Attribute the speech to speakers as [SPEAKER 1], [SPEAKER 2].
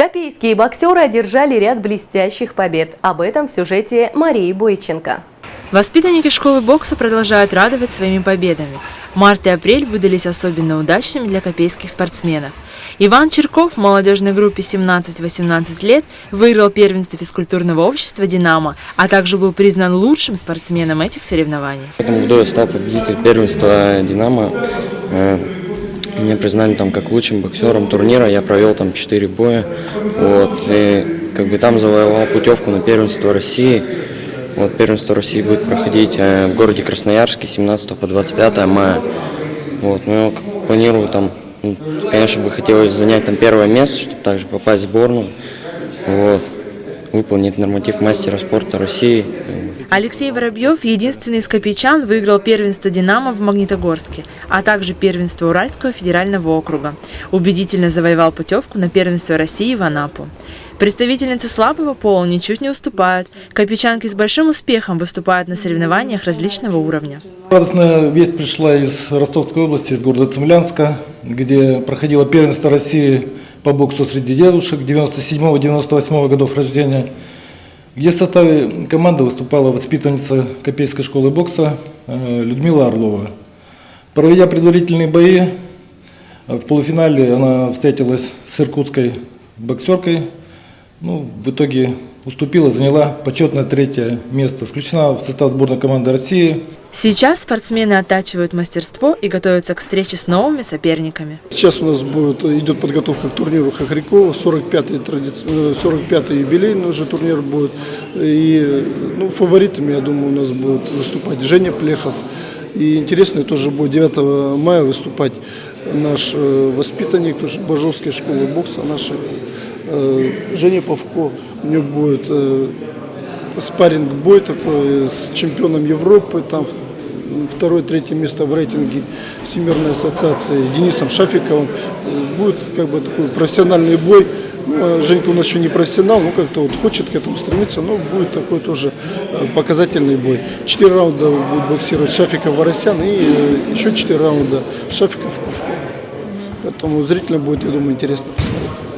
[SPEAKER 1] Копейские боксеры одержали ряд блестящих побед. Об этом в сюжете Марии Бойченко.
[SPEAKER 2] Воспитанники школы бокса продолжают радовать своими победами. Март и апрель выдались особенно удачными для копейских спортсменов. Иван Черков в молодежной группе 17-18 лет выиграл первенство физкультурного общества «Динамо», а также был признан лучшим спортсменом этих соревнований.
[SPEAKER 3] В этом году я стал победителем первенства «Динамо». Меня признали там как лучшим боксером турнира. Я провел там 4 боя. Вот, и как бы там завоевал путевку на первенство России. Вот первенство России будет проходить э, в городе Красноярске с 17 по 25 мая. Вот, ну, планирую там, ну, конечно, бы хотелось занять там первое место, чтобы также попасть в сборную. Вот, выполнить норматив мастера спорта России.
[SPEAKER 2] Алексей Воробьев, единственный из копейчан, выиграл первенство «Динамо» в Магнитогорске, а также первенство Уральского федерального округа. Убедительно завоевал путевку на первенство России в Анапу. Представительницы слабого пола ничуть не уступают. Копейчанки с большим успехом выступают на соревнованиях различного уровня.
[SPEAKER 4] Радостная весть пришла из Ростовской области, из города Цемлянска, где проходило первенство России по боксу среди девушек 97-98 годов рождения, где в составе команды выступала воспитанница Копейской школы бокса э, Людмила Орлова. Проведя предварительные бои, э, в полуфинале она встретилась с иркутской боксеркой. Ну, в итоге уступила, заняла почетное третье место. Включена в состав сборной команды России.
[SPEAKER 2] Сейчас спортсмены оттачивают мастерство и готовятся к встрече с новыми соперниками.
[SPEAKER 5] Сейчас у нас будет, идет подготовка к турниру Хохрякова, 45-й, тради... 45-й юбилейный уже турнир будет. И ну, фаворитами, я думаю, у нас будет выступать Женя Плехов. И интересно тоже будет 9 мая выступать наш э, воспитанник, тоже Бажовской школы бокса, наш э, Женя Павко. У него будет э, спарринг бой такой с чемпионом Европы, там второе, третье место в рейтинге Всемирной ассоциации Денисом Шафиковым. Будет как бы такой профессиональный бой. Ну, а Женька у нас еще не профессионал, но как-то вот хочет к этому стремиться, но будет такой тоже э, показательный бой. Четыре раунда будет боксировать Шафиков Воросян и э, еще четыре раунда Шафиков Павков. Поэтому зрителям будет, я думаю, интересно посмотреть.